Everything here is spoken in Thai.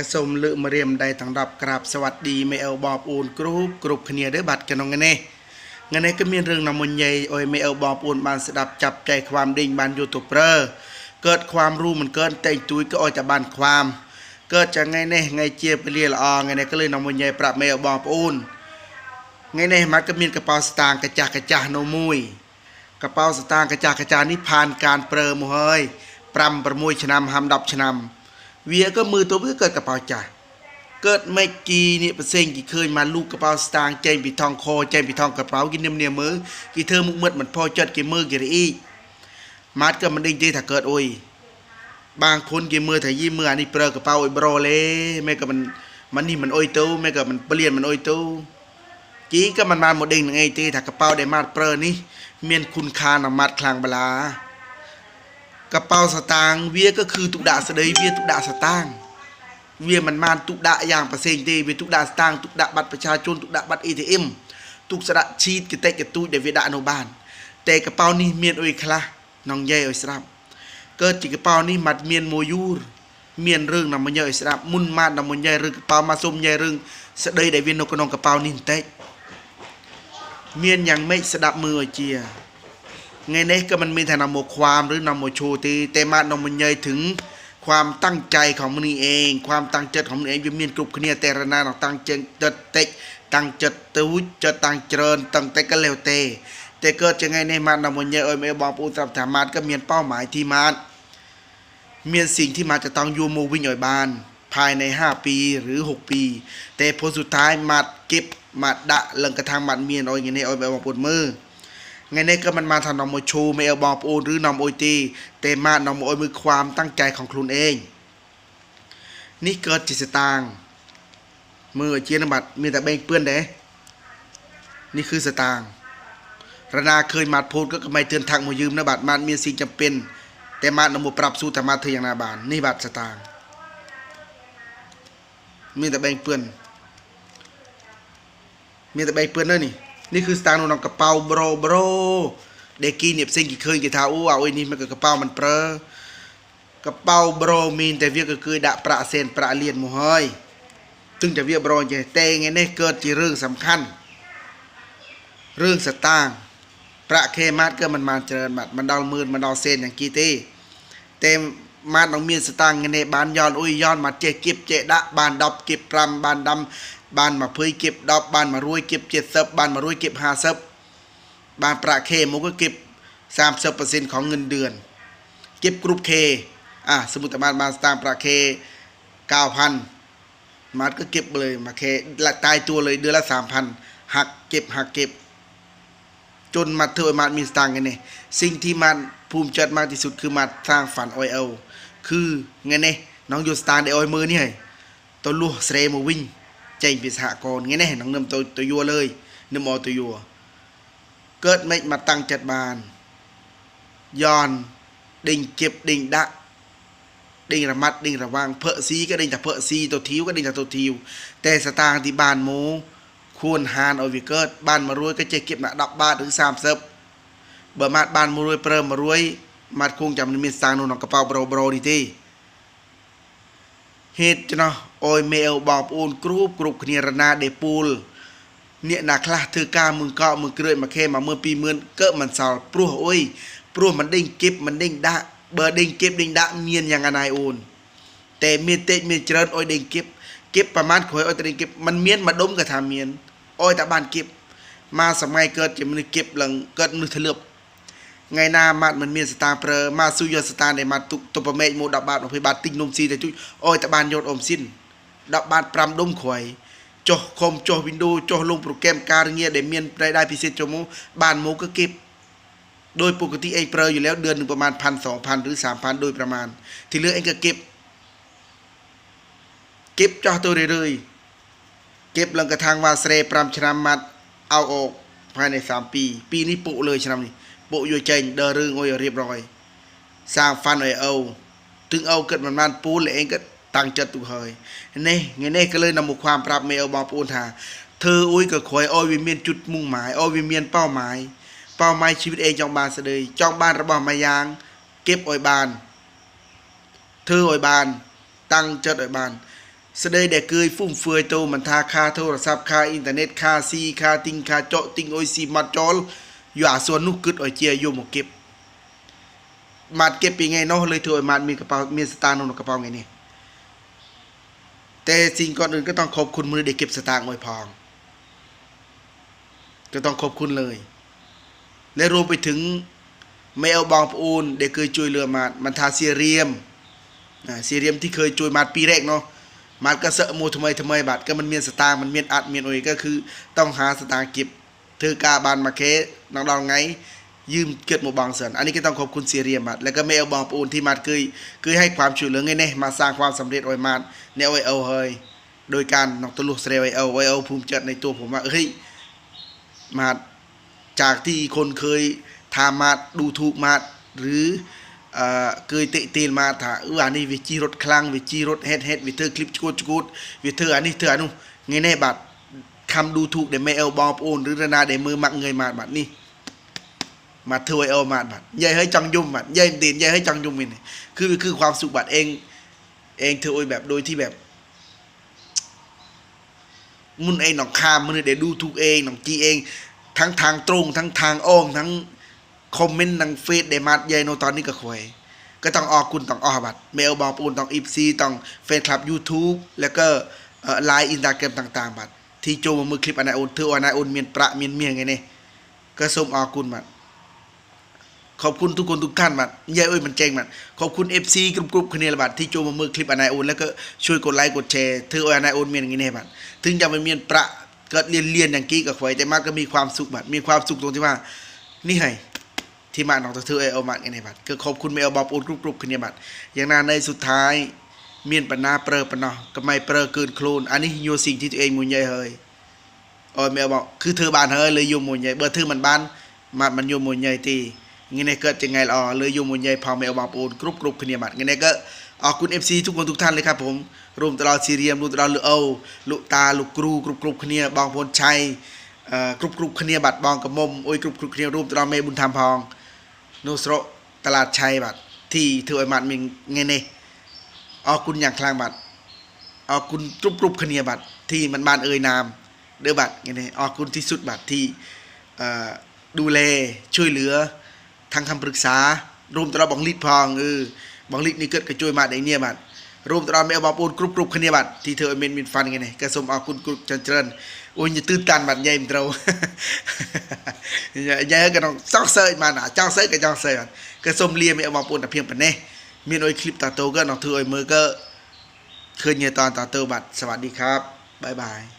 กระสมลือมาเรียมใด้ทางดับกราบสวัสดีเมลบอบอูนกรุบกรุบขเนียได้บัตรกันงเนเงเน่ก็มีเรื่องนำมนใหญ่โอยเมลบอบอูนบานสดับจับใจความดิ่งบานยูทูบเบอร์เกิดความรู้เหมือนเกินแต่งตุยก็อ่อยจะบานความ เกิดจากไงเน่ไงเจียบเรียละอไงเน่ก็เลยนำมนใหญ่ปรับเมลบอบอูนไงเน่มัดก็มีกระเป๋าสตางค์กระจากระจาโนมุยกระเป๋าสตางค์กระจากระจานิพานการเปรอมเฮยปรำประมุยฉนำหำดับฉนำ វាក៏មើលទៅវាកើតកប៉ាល់ចាស់កើតមេកគីនេះប្រសេងគេឃើញមកលូកកប៉ាល់ស្តាងចេញពីថងខចេញពីថងកប៉ាល់គេនឹមនាមើលគេធ្វើមុខមិត្តមិនផចិត្តគេមើលគេរអ៊ីម៉ាត់ក៏មិនដេញទេថាកើតអុយបាងគុនគេមើលថាយីមើលអានេះប្រើកប៉ាល់អុយប្រូលេមេក៏មិនមិននេះមិនអុយទៅមេក៏មិនព្រៀនមិនអុយទៅជីក៏មិនបានមកដេញនឹងអីទេថាកប៉ាល់ដែលម៉ាត់ប្រើនេះមានគុណខាណាម៉ាត់ខ្លាំងបលា កប៉ោសតាងវាក៏គឺទុដាក់ស្ដីវាទុដាក់សតាងវាមិនបានទុដាក់យ៉ាងផ្សេងទេវាទុដាក់ស្តាងទុដាក់ប័ណ្ណប្រជាជនទុដាក់ប័ណ្ណ ATM ទុកស្ដាក់ឈីតកតិចកទូចដែលវាដាក់នៅបាន តែកប៉ោនេះមានអុយខ្លះនងយ៉ែឲ្យស្រាប់កើតជាកប៉ោនេះមិនមានមួយយូរមានរឿងណាមួយយ៉ែឲ្យស្រាប់មុនម៉ាត់ណាមួយយ៉ែឬកប៉ោមកសុំយ៉ែរឿងស្ដីដែលវានៅក្នុងកប៉ោនេះបន្តិចមានយ៉ាងម៉េចស្ដាប់មើលឲ្យជា ngày nay ก็มันมีแต่นำโมความหรือนำโมชูตีแต่มานำมันเยญ่ถึงความตั้งใจของมันเอง ความตั้งใจของมันเองจะมีนกลุ่มเนี่ยแต่ระนาดตั้งใจเตดเตะตั้งใจตัวจะตั้งเจริญตั้งแต่ก็เลวเตะแต่ก็จะไงในมานำมันเยญ่เอ่ยไม่บอกปูตรับถามมันก็มีนเป้าหมายที่มันมีนสิ่งที่มาจะต้องยูมวิ่งอ่อยบานภายใน 5 ปีหรือ 6 ปี แต่ผลสุดท้ายมัดเก็บมัดดะหลังกระทางมัดเมียนอ่อยไงเนี้อ่อยแบบว่ปวดมือ ngày nay cơ mình mà thằng nòng mồi chu mèo bò ôn rứ nòng ôi ti tề mà nòng mồi ความตั้งใจของคุณเองนี่เกิดจิตตางมือเจียนบัตรมีแต่เบ่งเปื้อนเด้นี่คือสตางระนาเคยมาดพูดก็ไมเตือนทางมยืมนะบัตรมันมีสิ่งจำเป็น แต่มานอมปรับสู้แต่มาเธออย่างนาบานนี่บัตรสตางมีแต่เบ่งเปื้อนมีแต่เบงเปื้อนเลยนี่ នេះគឺស្តាងនៅក្នុងកប៉ៅប្រូប្រូដែលគីនេះផ្សេងគេឃើញគេថាអូអើយនេះមកកប៉ៅមិនប្រើកប៉ៅប្រូមានតែវាក៏គឺដាក់ប្រាក់សេនប្រាក់លៀនមកហើយទឹងតែវាប្រូចេះតែថ្ងៃនេះកើតជារឿងសំខាន់រឿងស្តាងค์ប្រាក់ខេម៉ាត់ក៏មិនបានច្រើនម៉ាត់មិនដល់ម៉ឺនមិនដល់សេនយ៉ាងគីទេតែម៉ាត់នឹងមានស្តាងค์ថ្ងៃនេះបានយ៉នអ៊ុយយ៉នមកចេះគៀបចេះដាក់បាន10គៀប5បាន10 บ้านมาเพยเก็บดอกบ้านมารวยเก็บเจ็ดเซบบ้านมารวยเก็บห้าเซบบ้านประเคมุกก็เก็บสามสิบเปอร์เซ็นต์ของเงินเดือน เก็บกรุ๊ปเคอะสมุดมามาตามประเคเก้าพันมาร์ก็เก็บเลยมาเคละตายตัวเลยเดือนละสามพันหักเก็บหักเก็บ จนมาเธอมามีสตางค์กันเนี่ยสิ่งที่มันภูมิใจมากที่สุดคือมาสร้างฝันออยเอลคือไงเนี่ยน้องโยสตางค์ได้ออยมือนี่ไงตัวลูกเสรมาวิ่ง chạy vì hạ còn nghe này nắng nằm tôi tôi vua lời nằm mò tôi vua cớt mấy mặt tăng chặt bàn giòn đình kịp đình đạn đình là mặt đình là vàng phợ xí cái đình là phợ xí tôi thiếu cái đình là tôi thiếu tè sa tang thì bàn mô khuôn hàn ở vì cớt bàn mà ruôi cái chạy kịp nạ đọc ba đứng sam sập bờ mặt bàn mà ruôi prơ mà ruôi mặt khung chạm mình sang nô nó cà bao bro bro đi thì ហេតុចំណោះអយមេអលបងប្អូនគ្រប់គ្រប់គ្នារណាដេពូលអ្នកណាខ្លះធ្វើការមើងកក់មើងគ្រឿយមួយខេ10000 20000កើមិនសល់ព្រោះអុយព្រោះមិនដេញគៀបមិនដេញដាក់បើដេញគៀបដេញដាក់មានយ៉ាងណាយអូនតែមានតិចមានច្រើនអុយដេញគៀបគៀបប្រហែលក្រោយអុយតែដេញគៀបมันមានម្ដុំក៏ថាមានអុយតែបានគៀបមកសម័យកើតជាមនុស្សគៀបឡើងកើតមនុស្សធ្លាប់ ไงนามัดมันมีสตาเปอร์มาซูยอสตาร์ในมาตุตปเมยโมดับบาดอภิบาลติงนมซีแต่จุโอ้ยตะบานยอดอมสิ้นดับบาดปรำดมข่อยจอคอมจอวินโดว์จอลงโปรแกรมการเงียดเมียนรายได้พิเศษจมูบานโมก็เก็บโดยปกติเองเปรย์อยู่แล้วเดือนหนึ่งประมาณพันสองพันหรือสามพันโดยประมาณ ที่เหลือเองก็เก็บ เก็บจอตัวเรื่อยเก็บหลังกระทางวาเสรปรำชนะมัดเอาออกภายในสามปี ปีนี้ปุเลยชนะนี่ ពុយកចេញដើររឿងអុយឲ្យរៀបរយសាង fun ឲ្យអូទឹងអូគិតមិនបានពូលឯងក៏តាំងចិត្តទុកហើយនេះថ្ងៃនេះក៏លើនំមកความប្រាប់មេអូបងប្អូនថាធ្វើអ៊ុយក៏ក្រោយអុយវាមានจุดมุ่งหมายអុយវាមានเป้าหมายเป้าหมายชีวิตเองចង់បានស្ដីចង់បានរបស់មួយយ៉ាងគៀបអុយបានធ្វើអុយបានតាំងចិត្តអុយបាន ស្ដីដែលគឺហ្វុំហ្វឿយទៅមិនថាค่าទូរស័ព្ទค่าអ៊ីនធឺណិតค่าស៊ីค่าទិញค่าចកទិញអុយស៊ីម៉ាត់ចោល อยู่อาส่วนนุกึดอ่อยเจียอยู่หมกเก็บมาดเก็บปีไงเนาะเลยเถือมาดมีกระเป๋ามีสตางค์นกระเป๋าไงนี่แต่สิ่งก่อนอื่นก็ต้องขอบคุณมือเด็กเก็บสตางค์ไว้พองก็ต้องขอบคุณเลย และรวมไปถึงเมลบองปูนเด็กเคยจุยเรือมาดมันทาเซียเรียมเซียเรียมที่เคยจุวยมาดปีแรกเนาะมาดก็เสะโมูทำไมทำไมบาดก็มันเมียนสตางค์มันเมียนอัดเมียนโอยก็คือต้องหาสตางค์เก็บ เธอกาบานมาเคสน้องดองไง ยืมเกิดหมบางเสนอันนี้ก็ต้องขอบคุณเซียเรียมบัดแล้วก็ไม่เอาบองปูนที่มาดเคยเคยให้ความช่วยเหลือไงเนี่ยมาสร้างความสำเร็จโอยมาดเนี่ยโอยเอาเฮยโดยการน้องตะลุกเสรีไว้เอาไว้เอาภูมิใจในตัวผมว่าเฮ้ย มาจากที่คนเคยทามาดูถูกมาหรือเอ่อเคยเตะตีนมาថាអឺអានេះវាជីរត់ខ្លាំងវាជីរត់ហេតហេតវាធ្វើคลิปឈួតឈួតវាធ្វើអានេះធ្វើអានោះថ្ងៃនេះបាទ คำดูถูกเดี๋ยวไม่เอลบอปูนหรือรนาเดี๋ยวมือมักเงยมาบัดนี่มาถวยเอลมาบัดยายให้จังยุ่มบัดยายดีนยายให้จังยุ่มมินคือคือความสุขบัดเองเองเธอโอยแบบโดยที่แบบมุนเองหนองคามมันเดี๋ยวดูถูกเองหนองจีเอง ทั้งทางตรง ทั้งทางอ้อมทั้งคอมเมนต์ทางเฟซเดมาร์ยัยโนตอนนี้ก็ควยก็ต้องออกคุณต้องออกบัตรเมลบอปูนต้องอีฟซีต้องเฟซคลับยูทูบแล้วก็ไลน์อินสตาแกรมต่าง ๆ บัตร ที่โจมมือคลิปอนไหนโอนเธออันไหนโอนเมียนประเมียนเมียงไงเนี่ยก็สมออกคุณบัตรขอบคุณทุกคนทุกท่านบัตรยายเอ้ยมันเจ๋งบัตรขอบคุณ FC กรุ๊ปๆคนนี้ลบัตที่โจมมือคลิปอนไหนโอนแล้วก็ช่วยกดไลค์กดแชร์เธออันไหนโอนเมียนอย่างนี้เนี่ยบัตถึงจะไม่เมียนประก็เรียนเรียนอย่างกี้กับควยแต่มากก็มีความสุขบัตมีความสุขตรงที่ว่า นี่ไงที่มาหนองตะเธอเอามาไงในบัตก็ขอบคุณไม่เอบอปูนกรุบกรุบขึ้นในบัตอย่างนั้นในสุดท้าย เมียนปนาเปรอปนาะก็ไม่เปรอเกินโคลนอันนี้โยสิ่งที่ตัวเองมุนใหญ่เฮยโอ้ยไม่เอาบอกคือเธอบานเฮยเลยโยมุนใหญ่เบอร์เธอมันบานมามันโยมุนใหญ่ตีงี้ในเกิดยังไงล่ะอ๋อเลยโยมุนใหญ่พอไม่เอบอปูนกรุบกรุบขึ้นในบัตรงี้ในก็ออกคุณเอฟซีทุกคนทุกท่านเลยครับผมรวมตลอดซีเรียมรวมตลอดลูกเอาลูกตาลูกกรูกรุบกรุบขึ้นเนี่ยบองพลชัยเอ่อกรุบกรุบขึ้นเนี่ยบัตรบองกระมมโอ้ยกรุบกรุบขึ้นเนี่ยรวมตลอดเมย์บุญธรรมพองนูสโรตลาดชัยบัตรที่ถือไอ้มัดมีไงเน่ย អរគុណយ៉ាងខ្លាំងបាទអរគុណគ្រប់គ្រប់គ្នាបាទទីមិនបានអើយญนามเបាទบัตรไงเนี่សុទ្คุณที่สุดบัตรที่ดูแลช่วยเหลือทางคำปรึกษารวมตลอดบังลิดพองเออบังลิดนี่เกิดกระจุยมาในเนียบัตรรวมตลอดไม่เอาบอปูนกรุบกรุบขึ้นเนียบัตรที่เธอเมนมินฟันไงเนี่ยกระสมเอาคุณกรุบจันเจริญโอ้ยตื่นตันบัตรใหญ่เราใหญ่กันต้องจ้องเซย์มาหนาจ้องเซย์กับจ้องเซยบัดกระสมเลียไม่เอาบอปูนแต่เพียงปันเนี่ย มีนโอ้คลิปตาโตก็นอกถือไอ้มือก็คืนเยตอนตาโตบัดสวัสดีครับบ๊ายบาย